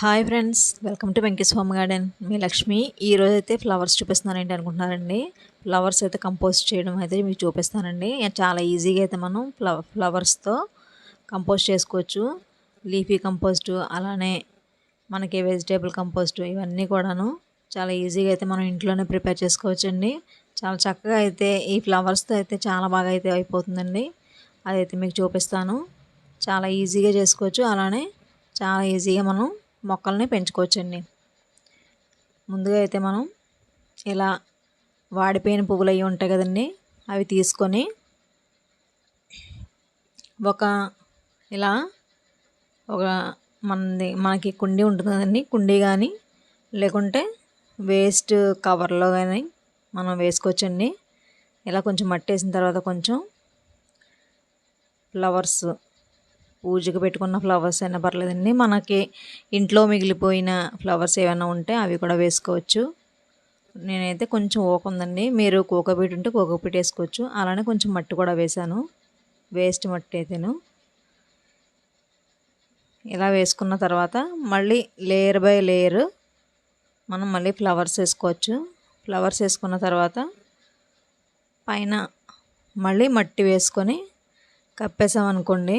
Hi friends welcome to Venkataswamy garden మీ లక్ష్మి ఈరోజు అయితే flowers చూపిస్తున్నాను ఏంటి అనుకుంటున్నారండి? ఫ్లవర్స్ అయితే కంపోజ్ చేయడం అయితే మీకు చూపిస్తానండి. చాలా ఈజీగా అయితే మనం ఫ్లవ ఫ్లవర్స్తో కంపోజ్ చేసుకోవచ్చు. లీఫీ కంపోస్ట్ అలానే మనకి వెజిటేబుల్ కంపోస్ట్ ఇవన్నీ కూడాను చాలా ఈజీగా అయితే మనం ఇంట్లోనే ప్రిపేర్ చేసుకోవచ్చండి. చాలా చక్కగా అయితే ఈ ఫ్లవర్స్తో అయితే చాలా బాగా అయితే అయిపోతుందండి. అదైతే మీకు చూపిస్తాను. చాలా ఈజీగా చేసుకోవచ్చు. అలానే చాలా ఈజీగా మనం మొక్కల్ని పెంచుకోవచ్చండి. ముందుగా అయితే మనం ఇలా వాడిపోయిన పువ్వులు అవి ఉంటాయి కదండి అవి తీసుకొని ఒక ఇలా ఒక మనది మనకి కుండీ ఉంటుంది కదండి కుండీ కానీ లేకుంటే వేస్ట్ కవర్లో కానీ మనం వేసుకోవచ్చండి. ఇలా కొంచెం మట్టి వేసిన తర్వాత కొంచెం ఫ్లవర్స్ పూజకు పెట్టుకున్న ఫ్లవర్స్ అయినా పర్లేదండి. మనకి ఇంట్లో మిగిలిపోయిన ఫ్లవర్స్ ఏమైనా ఉంటే అవి కూడా వేసుకోవచ్చు. నేనైతే కొంచెం ఓక ఉందండి. మీరు కోకోపీట్ ఉంటే కోకోపీట్ వేసుకోవచ్చు. అలానే కొంచెం మట్టి కూడా వేశాను. వేస్ట్ మట్టి అయితేను. ఇలా వేసుకున్న తర్వాత మళ్ళీ లేయర్ బై లేయర్ మనం మళ్ళీ ఫ్లవర్స్ వేసుకోవచ్చు. ఫ్లవర్స్ వేసుకున్న తర్వాత పైన మళ్ళీ మట్టి వేసుకొని కప్పేసామనుకోండి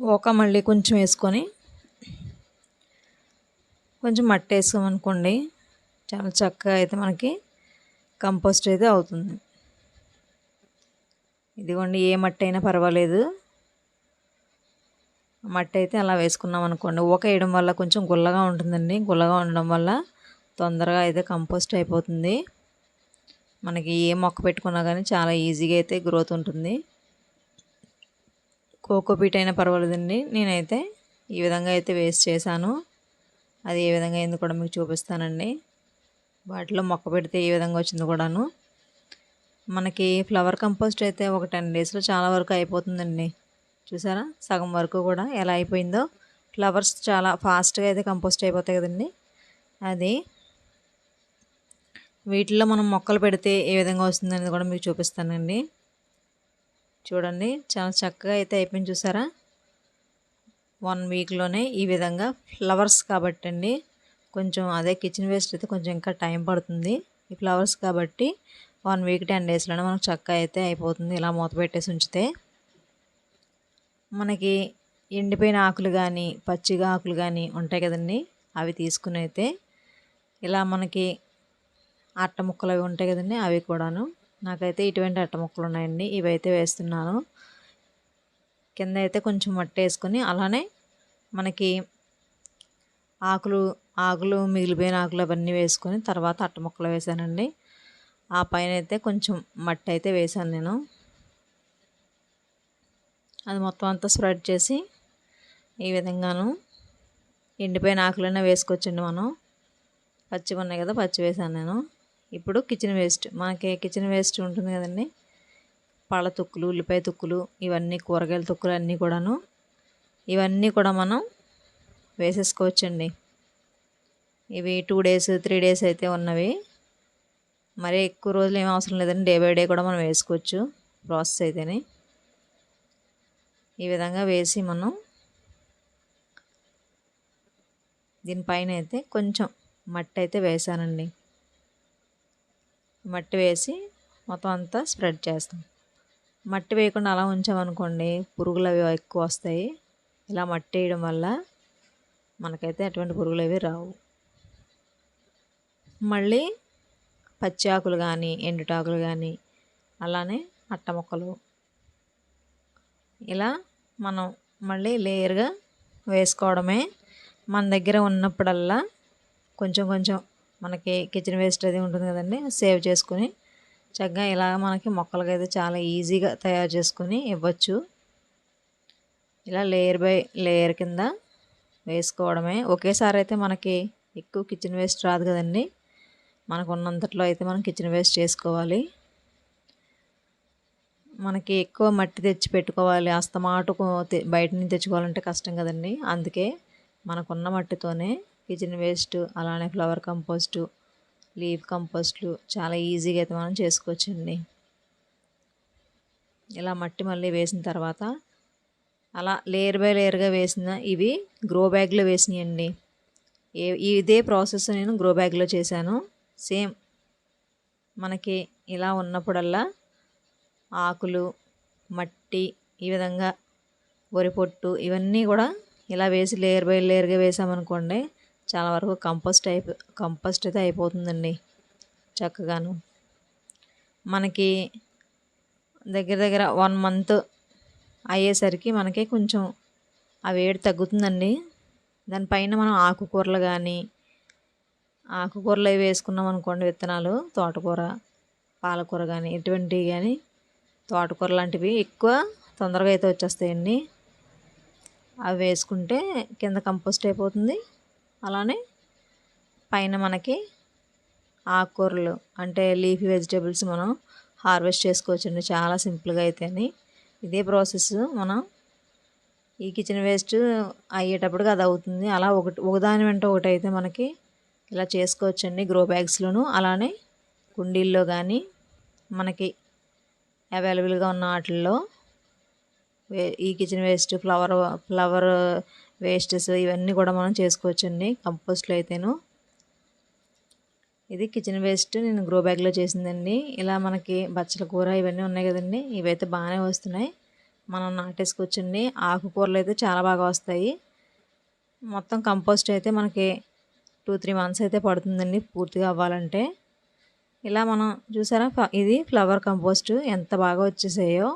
ఓక మళ్ళీ కొంచెం వేసుకొని కొంచెం మట్టి వేసుకోమనుకోండి చాలా చక్కగా అయితే మనకి కంపోస్ట్ అయితే అవుతుంది. ఇదిగోండి ఏ మట్టి అయినా పర్వాలేదు. మట్టి అయితే అలా వేసుకున్నాం అనుకోండి ఊక వేయడం వల్ల కొంచెం గుల్లగా ఉంటుందండి. గుల్లగా ఉండడం వల్ల తొందరగా అయితే కంపోస్ట్ అయిపోతుంది. మనకి ఏ మొక్క పెట్టుకున్నా కానీ చాలా ఈజీగా అయితే గ్రోత్ ఉంటుంది. కోకోపీట్ అయినా పర్వాలేదండి. నేనైతే ఈ విధంగా అయితే వేస్ట్ చేశాను. అది ఏ విధంగా అయింది కూడా మీకు చూపిస్తానండి. వాటిలో మొక్క పెడితే ఏ విధంగా వచ్చింది కూడాను. మనకి ఫ్లవర్ కంపోస్ట్ అయితే ఒక టెన్ డేస్లో చాలా వరకు అయిపోతుందండి. చూసారా? సగం వరకు కూడా ఎలా అయిపోయిందో. ఫ్లవర్స్ చాలా ఫాస్ట్గా అయితే కంపోస్ట్ అయిపోతాయి కదండి. అది వీటిల్లో మనం మొక్కలు పెడితే ఏ విధంగా వస్తుందనేది కూడా మీకు చూపిస్తానండి. చూడండి చాలా చక్కగా అయితే అయిపోయింది చూసారా? వన్ వీక్లోనే ఈ విధంగా ఫ్లవర్స్ కాబట్టి అండి కొంచెం అదే కిచెన్ వేస్ట్ అయితే కొంచెం ఇంకా టైం పడుతుంది. ఈ ఫ్లవర్స్ కాబట్టి వన్ వీక్ టెన్ డేస్లోనే మనకు చక్కగా అయితే అయిపోతుంది ఇలా మూత పెట్టేసి ఉంచితే. మనకి ఎండిపోయిన ఆకులు కానీ పచ్చిగా ఆకులు కానీ ఉంటాయి కదండి అవి తీసుకుని అయితే ఇలా మనకి అట్ట ముక్కలు అవి ఉంటాయి కదండి అవి కూడాను నాకైతే ఇటువంటి అట్ట ముక్కలు ఉన్నాయండి ఇవైతే వేస్తున్నాను. కింద అయితే కొంచెం మట్టి వేసుకొని అలానే మనకి ఆకులు ఆకులు మిగిలిపోయిన ఆకులు అవన్నీ వేసుకొని తర్వాత అట్ట ముక్కలు వేసానండి. ఆ పైన అయితే కొంచెం మట్టి అయితే వేసాను నేను. అది మొత్తం అంతా స్ప్రెడ్ చేసి ఈ విధంగాను ఎండిపోయిన ఆకులైనా వేసుకోవచ్చండి మనం. పచ్చి ఉన్నాయి కదా పచ్చి వేసాను నేను. ఇప్పుడు కిచెన్ వేస్ట్ మనకి కిచెన్ వేస్ట్ ఉంటుంది కదండి. పళ్ళ తుక్కులు ఉల్లిపాయ తుక్కులు ఇవన్నీ కూరగాయల తుక్కులు అన్నీ కూడాను. ఇవన్నీ కూడా మనం వేసేసుకోవచ్చండి. ఇవి టూ డేస్ త్రీ డేస్ అయితే ఉన్నవి. మరీ ఎక్కువ రోజులు ఏం అవసరం లేదండి. డే బై డే కూడా మనం వేసుకోవచ్చు ప్రాసెస్ అయితేనే. ఈ విధంగా వేసి మనం దీనిపైన అయితే కొంచెం మట్టి అయితే వేసానండి. మట్టి వేసి మొత్తం అంతా స్ప్రెడ్ చేస్తాం. మట్టి వేయకుండా అలా ఉంచామనుకోండి పురుగులు అవి ఎక్కువ వస్తాయి. ఇలా మట్టి వేయడం వల్ల మనకైతే అటువంటి పురుగులు అవి రావు. మళ్ళీ పచ్చి ఆకులు కానీ ఎండుటాకులు కానీ అలానే అట్ట మొక్కలు. ఇలా మనం మళ్ళీ లేయర్గా వేసుకోవడమే. మన దగ్గర ఉన్నప్పుడల్లా కొంచెం కొంచెం మనకి కిచెన్ వేస్ట్ అది ఉంటుంది కదండి సేవ్ చేసుకుని చక్కగా ఇలా మనకి మొక్కలకి అయితే చాలా ఈజీగా తయారు చేసుకొని ఇవ్వచ్చు. ఇలా లేయర్ బై లేయర్ కింద వేసుకోవడమే. ఒకేసారి అయితే మనకి ఎక్కువ కిచెన్ వేస్ట్ రాదు కదండి. మనకు ఉన్నంతట్లో అయితే మనం కిచెన్ వేస్ట్ చేసుకోవాలి. మనకి ఎక్కువ మట్టి తెచ్చి పెట్టుకోవాలి అస్తమాటుకు బయట నుంచి తెచ్చుకోవాలంటే కష్టం కదండి. అందుకే మనకున్న మట్టితోనే కిచెన్ వేస్ట్ అలానే ఫ్లవర్ కంపోస్టు లీవ్ కంపోస్ట్లు చాలా ఈజీగా అయితే మనం చేసుకోవచ్చండి. ఇలా మట్టి మళ్ళీ వేసిన తర్వాత అలా లేయర్ బై లేయర్గా వేసిన ఇవి గ్రో బ్యాగ్లో వేసినాయండి. ఏ ఇదే ప్రాసెస్ నేను గ్రో బ్యాగ్లో చేశాను. సేమ్ మనకి ఇలా ఉన్నప్పుడల్లా ఆకులు మట్టి ఈ విధంగా వరి పొట్టు ఇవన్నీ కూడా ఇలా వేసి లేయర్ బై లేయర్గా వేసామనుకోండి చాలా వరకు కంపోస్ట్ అయిపో కంపోస్ట్ అయితే అయిపోతుందండి చక్కగాను. మనకి దగ్గర దగ్గర వన్ మంత్ అయ్యేసరికి మనకి కొంచెం ఆ వేడి తగ్గుతుందండి. దానిపైన మనం ఆకుకూరలు కానీ ఆకుకూరలు అవి వేసుకున్నాం అనుకోండి విత్తనాలు తోటకూర పాలకూర కానీ ఎటువంటివి కానీ తోటకూర లాంటివి ఎక్కువ తొందరగా అయితే వచ్చేస్తాయండి. అవి వేసుకుంటే కింద కంపోస్ట్ అయిపోతుంది. అలానే పైన మనకి ఆకుకూరలు అంటే లీఫీ వెజిటేబుల్స్ మనం హార్వెస్ట్ చేసుకోవచ్చండి. చాలా సింపుల్గా అయితేని. ఇదే ప్రాసెస్ మనం ఈ కిచెన్ వేస్ట్ అయ్యేటప్పటికి అది అవుతుంది. అలా ఒకటి ఒకదాని వెంట ఒకటి అయితే మనకి ఇలా చేసుకోవచ్చండి గ్రో బ్యాగ్స్లోను. అలానే కుండీల్లో కానీ మనకి అవైలబుల్గా ఉన్న వాటిల్లో ఈ kitchen waste flower flower wastes ఇవన్నీ కూడా మనం చేసుకోవచ్చండి కంపోస్ట్లో అయితేను. ఇది కిచెన్ వేస్ట్ నేను గ్రో బ్యాగ్లో చేసిందండి. ఇలా మనకి బచ్చల కూర ఇవన్నీ ఉన్నాయి కదండి ఇవైతే బాగానే వస్తున్నాయి. మనం నాటేసుకోవచ్చండి. ఆకుకూరలు అయితే చాలా బాగా వస్తాయి. మొత్తం కంపోస్ట్ అయితే మనకి టూ త్రీ మంత్స్ అయితే పడుతుందండి పూర్తిగా అవ్వాలంటే. ఇలా మనం చూసారా ఇది ఫ్లవర్ కంపోస్ట్ ఎంత బాగా వచ్చేసాయో.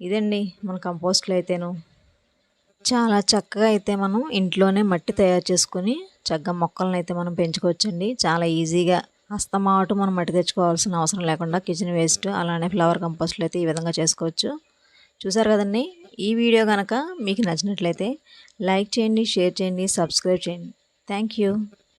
ఇదండి మన కంపోస్ట్లో అయితేను. చాలా చక్కగా అయితే మనం ఇంట్లోనే మట్టి తయారు చేసుకొని చక్కగా మొక్కలను అయితే మనం పెంచుకోవచ్చండి. చాలా ఈజీగా అస్తమాటు మనం మట్టి తెచ్చుకోవాల్సిన అవసరం లేకుండా కిచెన్ వేస్ట్ అలానే ఫ్లవర్ కంపోస్ట్లు అయితే ఈ విధంగా చేసుకోవచ్చు. చూసారు కదండి? ఈ వీడియో కనుక మీకు నచ్చినట్లయితే లైక్ చేయండి షేర్ చేయండి సబ్స్క్రైబ్ చేయండి. Thank you